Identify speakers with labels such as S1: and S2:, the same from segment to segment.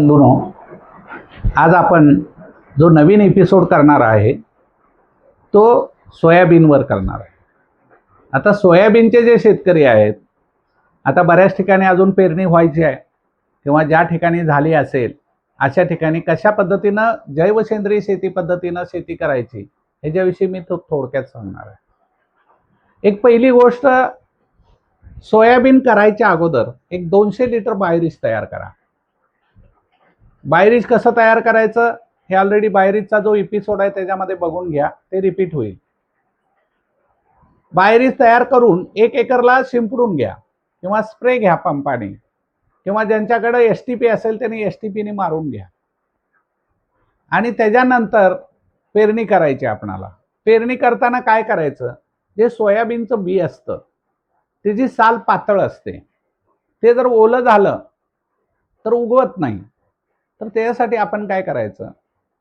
S1: बंधूनो आज आपण जो नवीन एपिसोड करणार आहे तो सोयाबीनवर करणार आहे. आता सोयाबीनचे जे शेतकरी आहेत आता बऱ्याच ठिकाणी अजून पेरणी व्हायची आहे किंवा ज्या ठिकाणी झाली असेल अशा ठिकाणी कशा पद्धतीनं जैवसेंद्रिय शेती पद्धतीनं शेती करायची ह्याच्याविषयी मी तो थोडक्यात सांगणार आहे. एक पहिली गोष्ट सोयाबीन करायच्या अगोदर एक दोनशे लिटर बायरिश तयार करा. बायरीज कसं तयार करायचं हे ऑलरेडी बायरीजचा जो एपिसोड आहे त्याच्यामध्ये बघून घ्या ते रिपीट होईल. बायरीज तयार करून एक एकरला शिंपडून घ्या किंवा स्प्रे घ्या पंपाने. किंवा ज्यांच्याकडे एस टी पी असेल त्यांनी एस टी पीने मारून घ्या. आणि त्याच्यानंतर पेरणी करायची आपणाला. पेरणी करताना काय करायचं? जे सोयाबीनचं बी असतं त्याची साल पातळ असते ते जर ओलं झालं तर उगवत नाही. तर त्याच्यासाठी आपण काय करायचं?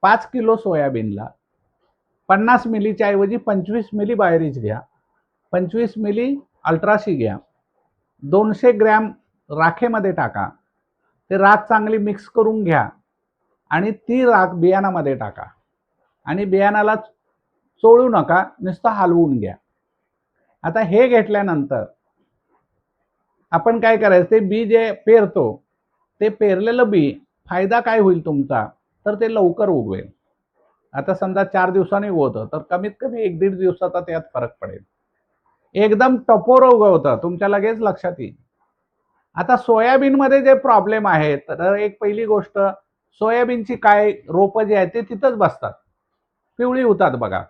S1: पाच किलो सोयाबीनला पन्नास मिलीच्या ऐवजी पंचवीस मिली बायरीज घ्या. पंचवीस मिली अल्ट्राशी घ्या. दोनशे ग्रॅम राखेमध्ये टाका. ते राख चांगली मिक्स करून घ्या आणि ती राख बियाणामध्ये टाका. आणि बियाणाला चोळू नका नुसतं हलवून घ्या. आता हे घेतल्यानंतर आपण काय करायचं? ते बी जे पेरतो ते पेरलेलं बी फायदा काय होईल तुमचा? तर ते लवकर उगवेल. आता समजा चार दिवसांनी उगवतं तर कमीत कमी एक दीड दिवसाचा त्यात फरक पडेल. एकदम टपोर उगवतं तुमच्या लगेच लक्षात येईल. आता सोयाबीनमध्ये जे प्रॉब्लेम आहेत तर एक पहिली गोष्ट सोयाबीनची काय रोपं जी आहेत ते तिथंच बसतात. पिवळी होतात बघा.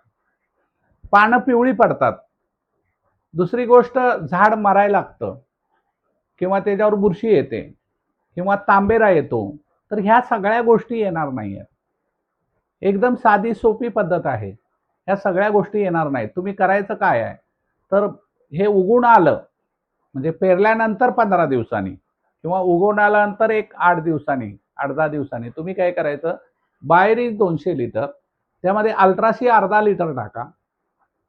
S1: पानं पिवळी पडतात. दुसरी गोष्ट झाड मरायला लागतं. किंवा त्याच्यावर बुरशी येते. किंवा तांबेरा येतो. तर ह्या सगळ्या गोष्टी येणार नाही आहेत एकदम साधी सोपी पद्धत आहे. ह्या सगळ्या गोष्टी येणार नाहीत. तुम्ही करायचं काय आहे? तर हे उगून आलं म्हणजे पेरल्यानंतर पंधरा दिवसांनी किंवा उगवून आल्यानंतर एक आठ दिवसांनी आठ दहा दिवसांनी तुम्ही काय करायचं? बायरीज दोनशे लिटर त्यामध्ये अल्ट्राशी अर्धा लिटर टाका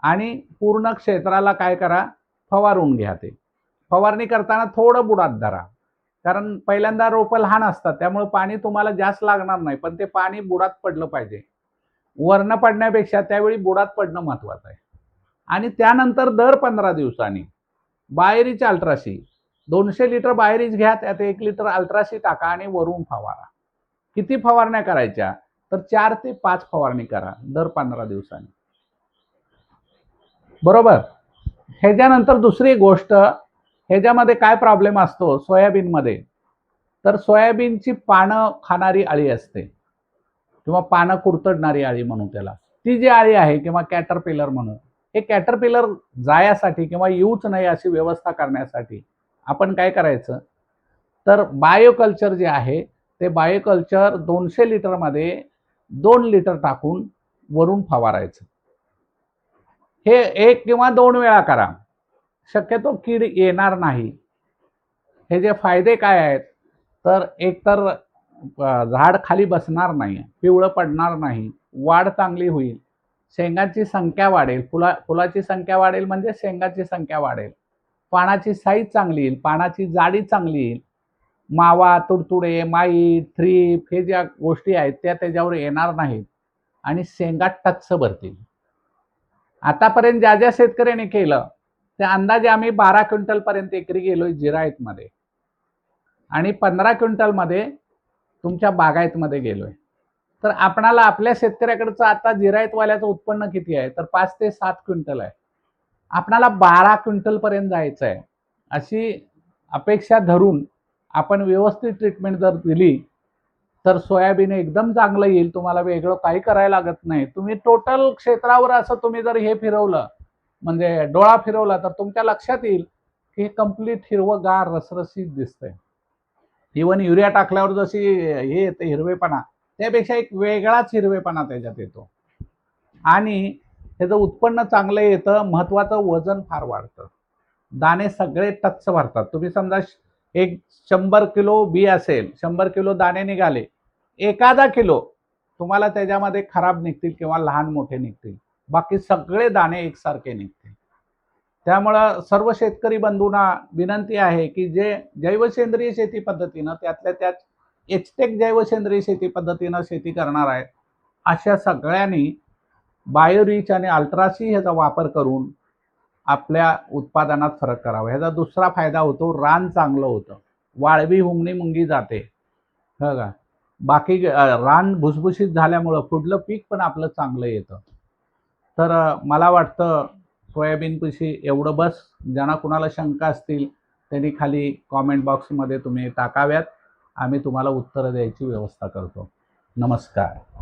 S1: आणि पूर्ण क्षेत्राला काय करा? फवारून घ्या ते. फवारणी करताना थोडं बुडात धरा. कारण पहिल्यांदा रोपं लहान असतात त्यामुळे पाणी तुम्हाला जास्त लागणार नाही पण ते पाणी बुडात पडलं पाहिजे. वरणं पडण्यापेक्षा त्यावेळी बुडात पडणं महत्वाचं आहे. आणि त्यानंतर दर पंधरा दिवसांनी बाहेरीच अल्ट्राशी दोनशे लिटर बाहेरीच घ्या त्यात एक लिटर अल्ट्राशी टाका आणि वरून फवारा. किती फवारण्या करायच्या? तर चार ते पाच फवारणी करा दर पंधरा दिवसांनी. बरोबर? ह्याच्यानंतर दुसरी गोष्ट ह्याच्यामध्ये काय प्रॉब्लेम असतो? सोयाबीनमध्ये. तर सोयाबीनची पानं खाणारी अळी असते. किंवा पानं कुरतडणारी अळी म्हणू त्याला. ती जी अळी आहे किंवा कॅटरपिलर म्हणू. हे कॅटरपिलर जायासाठी किंवा येऊच नाही अशी व्यवस्था करण्यासाठी आपण काय करायचं? तर बायोकल्चर जे आहे ते बायोकल्चर दोनशे लिटरमध्ये दोन लिटर टाकून वरून फवारायचं. हे एक किंवा दोन वेळा करा. शक्यतो कीड येणार नाही. हे जे फायदे काय आहेत? तर एकतर झाड खाली बसणार नाही पिवळं पडणार नाही वाढ चांगली होईल. शेंगाची संख्या वाढेल. फुला फुलाची संख्या वाढेल म्हणजे शेंगाची संख्या वाढेल. पानाची साईज चांगली येईल. पानाची जाडी चांगली येईल. मावा तुडतुडे माई थ्रीप हे ज्या गोष्टी आहेत त्या त्याच्यावर येणार नाहीत आणि शेंगा टच्च भरतील. आतापर्यंत ज्या ज्या शेतकऱ्यांनी केलं ते अंदाजे आम्ही बारा क्विंटल पर्यंत एकरी गेलोय जिरायतमध्ये. आणि पंधरा क्विंटलमध्ये तुमच्या बागायतमध्ये गेलोय. तर आपणाला आपल्या शेतकऱ्याकडचं आता जिरायतवाल्याचं उत्पन्न किती आहे? तर पाच ते सात क्विंटल आहे. आपणाला बारा क्विंटलपर्यंत जायचं आहे अशी अपेक्षा धरून आपण व्यवस्थित ट्रीटमेंट जर दिली तर सोयाबीन एकदम चांगलं येईल. तुम्हाला वेगळं काही करायला लागत नाही. तुम्ही टोटल क्षेत्रावर असं तुम्ही जर हे फिरवलं म्हणजे डोळा फिरवला तर तुमच्या लक्षात येईल की हे कंप्लीट हिरवंगार रसरसीत दिसतंय. इवन युरिया टाकल्यावर जशी हे येते हिरवेपणा त्यापेक्षा एक वेगळाच हिरवेपणा त्याच्यात येतो. आणि त्याचं उत्पन्न चांगलं येतं महत्त्वाचं वजन फार वाढतं. दाणे सगळे टच्च भरतात. तुम्ही समजा श- एक शंभर किलो बी असेल शंभर किलो दाणे निघाले एखादा किलो तुम्हाला त्याच्यामध्ये खराब निघतील किंवा लहान मोठे निघतील. बाकी सगळे दाणे एकसारखे निघते. त्यामुळं सर्व शेतकरी बंधूंना विनंती आहे की जे जैवसेंद्रिय शेती पद्धतीनं त्यातल्या त्यात एचटेक जैवसेंद्रिय शेती पद्धतीनं शेती करणार आहेत अशा सगळ्यांनी बायोरिच आणि अल्ट्रासी ह्याचा वापर करून आपल्या उत्पादनात फरक करावा. ह्याचा दुसरा फायदा होतो रान चांगलं होतं. वाळवी हुमणी मुंगी जाते. हो का बाकी रान भुसभुशीत झाल्यामुळं पुढलं पीक पण आपलं चांगलं येतं. तर मला वाटतं सोयाबीनपाशी एवढं बस. ज्यांना कुणाला शंका असतील त्यांनी खाली कॉमेंट बॉक्समध्ये तुम्ही टाकाव्यात. आम्ही तुम्हाला उत्तरं द्यायची व्यवस्था करतो. नमस्कार.